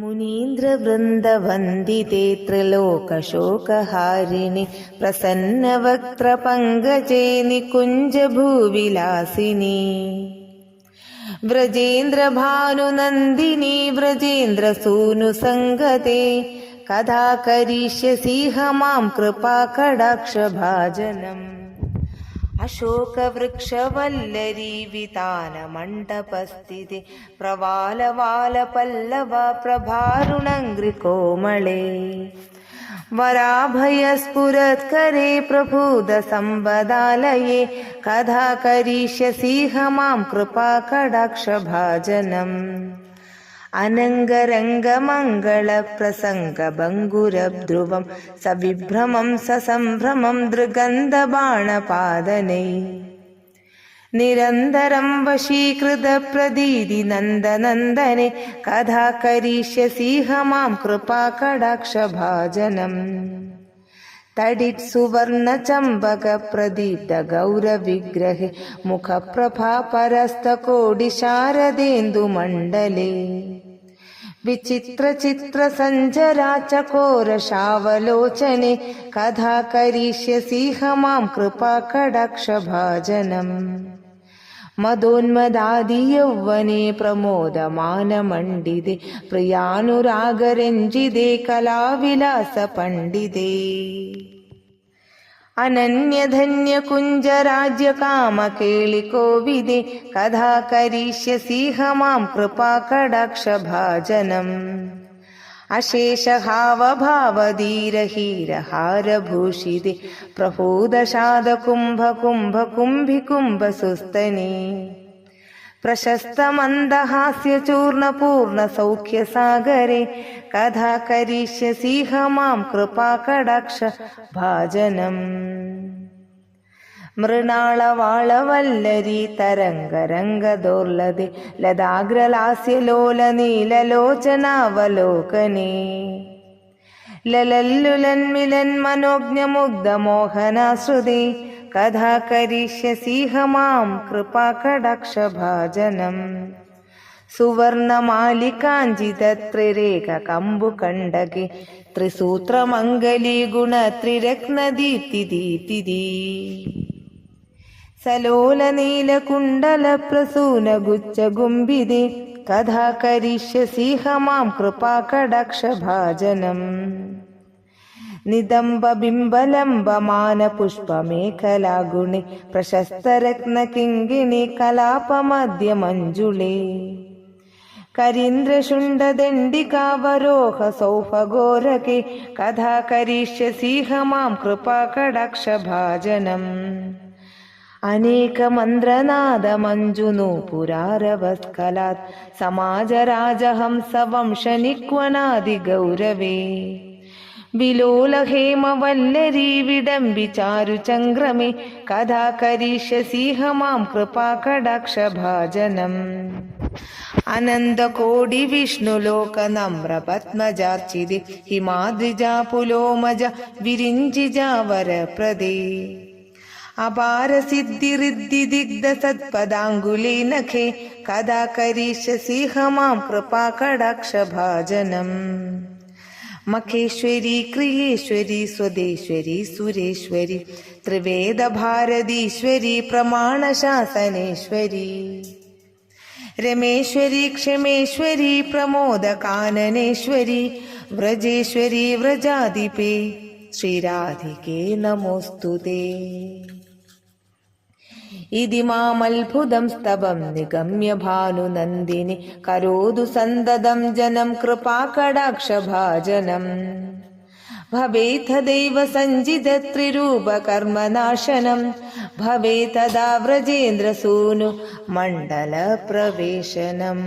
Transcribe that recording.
मुनीन्द्रवृन्दवन्दिते त्रिलोकशोकहारिणि प्रसन्नवक्त्रपङ्कजे निकुञ्जभूविलासिनि व्रजेन्द्रभानुनन्दिनी व्रजेन्द्रसूनुसङ्गते कदा करिष्यसि ह मां कृपाकडाक्षभाजनम् अशोकवृक्षवल्लरी वितानमण्डपस्थिते प्रवालवालपल्लव प्रभारुणङ्घ्रिकोमळे वराभयस्फुरत्करे प्रभुदसम्पदालये कदा करिष्यसि ह मां कृपाकडाक्षभाजनम् अनङ्गरङ्गमङ्गलप्रसङ्गभङ्गुरध्रुवं सविभ्रमं ससम्भ्रमं दृगन्धबाणपादनै निरन्तरं वशीकृतप्रदीदिनन्दनन्दने कदा करिष्यसि ह मां कृपाकडाक्षभाजनम् तडित् सुवर्णचम्बकप्रदीप्तगौरविग्रहे मुखप्रभा परस्तकोटिशारदेन्दुमण्डले विचित्रचित्रसञ्जरा चकोरशावलोचने कदा करिष्यसि ह मां कृपाकडाक्षभाजनम् मदोन्मदादियौवने प्रमोदमानमण्डिते प्रियानुरागरञ्जिते कलाविलासपण्डिते अनन्यधन्यकुञ्जराज्यकामकेलिकोविदे कदा करिष्यसि ह मां कृपाकडाक्षभाजनम् अशेषहावभावधीरहीरहारभूषिते പ്രശസ്ത മന്ദഹാസ്യ ചൂർണ പൂർണ സൗഖ്യസാഗരെ കഥാ കരീഷ്യ സിഹമാം കൃപാ കൃപാകടാക്ഷ ഭാജനം. മൃണാളവാളവല്ലരി തരംഗരംഗദോർലതി ലതാഗ്രലാസ്യലോല നീലലോചനാവലോകനേ ലലല്ലുലൻ മിലൻ മനോജ്ഞമുഗ്ധ മോഹനാശ്രുതി കമ്പുകണ്ടകെ ത്രിസൂത്രമംഗലി ഗുണ ത്രിരത്നദീപ്തി ദീപ്തി സലോലനീലകുണ്ടലപ്രസൂനഗുച്ഛഗുംഭിതെ കഥാ കരിഷ്യസി ഹ മാം കൃപാകടാക്ഷഭാജനം. നിതംബബിംബലംബമാനപുഷ്പമേഖലാഗുണി പ്രശസ്തരത്നകിങ്കിണി കലാപമദ്യമഞ്ജുളേ കരീന്ദ്രശുണ്ഡദണ്ഡികാവരോഹ സൗഭഗോരകെ കഥാ കരിഷ്യസി ഹ മാം കൃപാകടാക്ഷഭാജനം अनेकमन्त्रनादमञ्जुनूपुरारवस्कलात् समाजराजहंसवंशनिक्वनादिगौरवे വിലോലഹേമവല്ലരി വിടംബിചാരു ചംഗ്രമേ കഥാ കരീഷ്യസിഹ മാം കൃപാകടാക്ഷഭാജനം. അനന്തകോടി വിഷ്ണുലോക നമ്ര പത്മജാർച്ചിതി ഹിമാദ്രിജാ പുലോമജ വിരിഞ്ചിജാവര പ്രദേ നഖേ കഥാ കരീഷ്യസിഹ മാം കൃപാകടാക്ഷഭാജനം. मखेश्वरी क्रियेश्वरी स्वदेश्वरी सुरेश्वरी त्रिवेदभारतीश्वरी प्रमाणशासनेश्वरी रमेश्वरी क्षमेश्वरी प्रमोदकाननेश्वरी व्रजेश्वरी व्रजाधिपे श्रीराधिके नमोऽस्तु ते ഇതി മാമത്ഭുതം സ്തവം നിഗമ്യ ഭാനുനന്ദിനി കരോതു സന്തതം ജനം കൃപാകടാക്ഷഭാജനം ഭവേത്തദൈവ സഞ്ചിത ത്രിരൂപകർമ്മനാശനം ഭവേത്തദാ വ്രജേന്ദ്രസൂനു മണ്ഡലപ്രവേശനം